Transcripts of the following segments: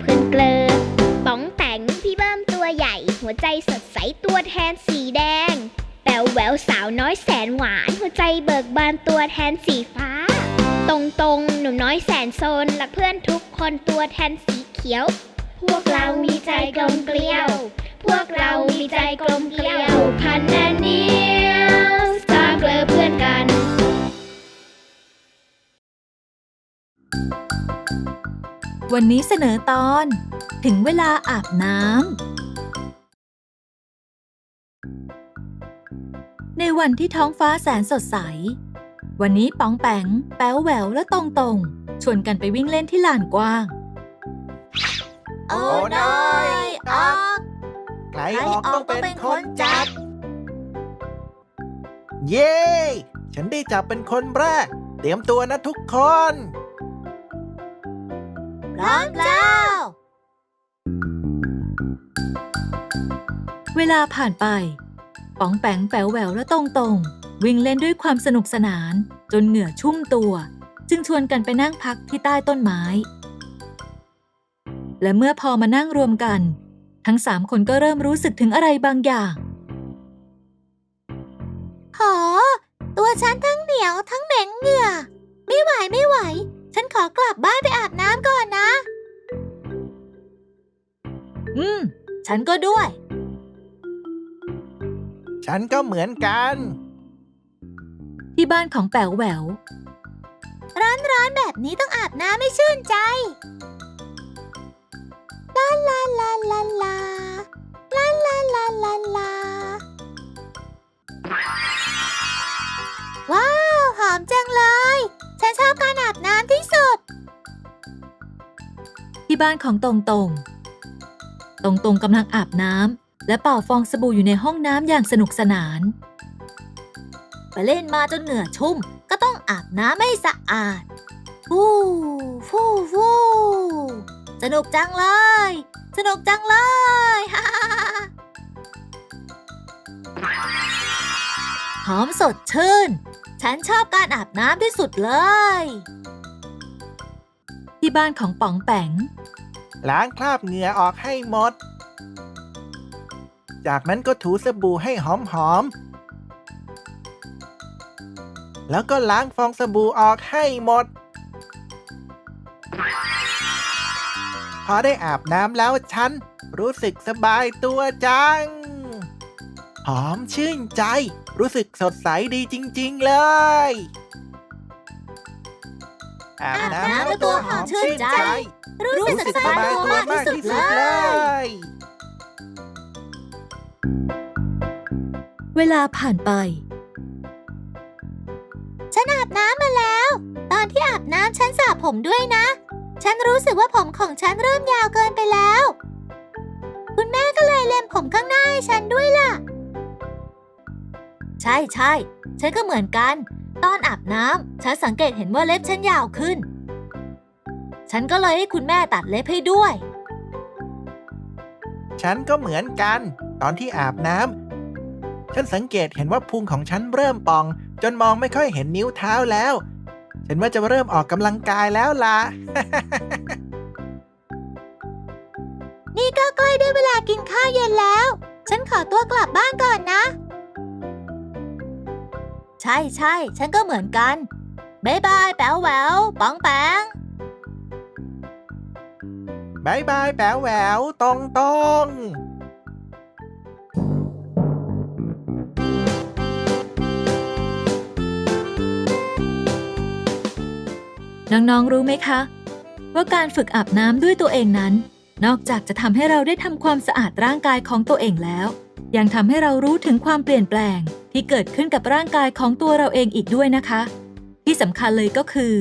เพื่อนเกลอป๋องแตงพี่เบิ้มตัวใหญ่ หัวใจสดใสตัวแทนสีแดงแป๋วแหววสาวน้อยแสนหวาน หัวใจเบิกบานตัวแทนสีฟ้า ตรงตรงหนุ่มน้อยแสนโซนและเพื่อนทุกคนตัวแทนสีเขียว พวกเรามีใจกลมเกลียว พวกเรามีใจกลมเกลียว พันแนนเนียวสตาร์เกลอเพื่อนกัน วันนี้เสนอตอน ถึงเวลาอาบน้ำ ในวันที่ท้องฟ้าแสนสดใส วันนี้ป๋องแปง แป๋วแหววและตรงตรงชวนกันไปวิ่งเล่นที่ลานกว้าง โอ้นอยออกใครออกต้องเป็นคนจับ เย้ ฉันได้จับเป็นคนแรก เตรียมตัวนะทุกคน พร้อมแล้ว เวลาผ่านไป ป๋องแปงแป๋วแหววและตรงตรงๆวิ่งเล่นด้วยความสนุกสนาน จนเหงื่อชุ่มตัว จึงชวนกันไปนั่งพักที่ใต้ต้นไม้ และเมื่อพอมานั่งรวมกัน ทั้งสามคนก็เริ่มรู้สึกถึงอะไรบางอย่างหอตัวฉันทั้งเหนียวทั้งเหม็นเหงื่อ ไม่ไหวไม่ไหวฉัน ขอกลับบ้านไปอาบน้ำก่อนนะ อืม ฉันก็ด้วย ฉันก็เหมือนกัน ที่บ้านของแป๋วแหวว ร้อนร้อนๆแบบนี้ต้องอาบน้ำไม่ชื่นใจ ลาลาลาลาลา ลาลาลาลา ที่บ้านของตรงตรงตรงตรงกำลังอาบน้ำและเป่าฟองสบู่อยู่ในห้องน้ำอย่างสนุกสนาน ไปเล่นมาจนเหงื่อชุ่ม ก็ต้องอาบน้ำให้สะอาดฟู่ฟู่ฟู่สนุกจังเลย สนุกจังเลยฮ่าหอมสดชื่น ฉันชอบการอาบน้ำที่สุดเลย บ้านของป๋องแปงล้างคราบเหงื่อออกให้หมด จากนั้นก็ถูสบู่ให้หอมๆ แล้วก็ล้างฟองสบู่ออกให้หมด พอได้อาบน้ำแล้วฉันรู้สึกสบายตัวจัง หอมชื่นใจ รู้สึกสดใสดีจริง ๆ เลย อาบน้ำแล้วตัวหอมชื่นใจ รู้สึกสบายตัวมากที่สุดเลยยเวลาผ่านไป ฉันอาบน้ำมาแล้ว ตอนที่อาบน้ำฉันสระผมด้วยนะ ฉันรู้สึกว่าผมของฉันเริ่มยาวเกินไปแล้ว คุณแม่ก็เลยเล็มผมข้างหน้าให้ฉันด้วยล่ะ ใช่ใช่ฉันก็เหมือนกัน ตอนอาบน้ำฉันสังเกตเห็นว่าเล็บฉันยาวขึ้น ฉันก็เลยให้คุณแม่ตัดเล็บให้ด้วย ฉันก็เหมือนกัน ตอนที่อาบน้ำฉันสังเกตเห็นว่าพุงของฉันเริ่มป่อง จนมองไม่ค่อยเห็นนิ้วเท้าแล้ว ฉันว่าจะเริ่มออกกำลังกายแล้วล่ะ นี่ก็ใกล้ได้เวลากินข้าวเย็นแล้ว ฉันขอตัวกลับบ้านก่อนนะ ใช่ใช่ฉันก็เหมือนกันบ๊ายบายแป๋วแหววป๋องแปงบายบายแป๋วแหววตรงตรงน้องๆรู้ไหมคะ ว่าการฝึกอาบน้ำด้วยตัวเองนั้น นอกจากจะทำให้เราได้ทำความสะอาดร่างกายของตัวเองแล้ว ยังทำให้เรารู้ถึงความเปลี่ยนแปลง ที่เกิดขึ้นกับร่างกายของตัวเราเองอีกด้วยนะคะ ที่สำคัญเลยก็คือ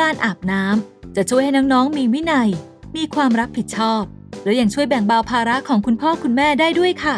การอาบน้ำจะช่วยให้น้องๆมีวินัย มีความรับผิดชอบ และยังช่วยแบ่งเบาภาระของคุณพ่อคุณแม่ได้ด้วยค่ะ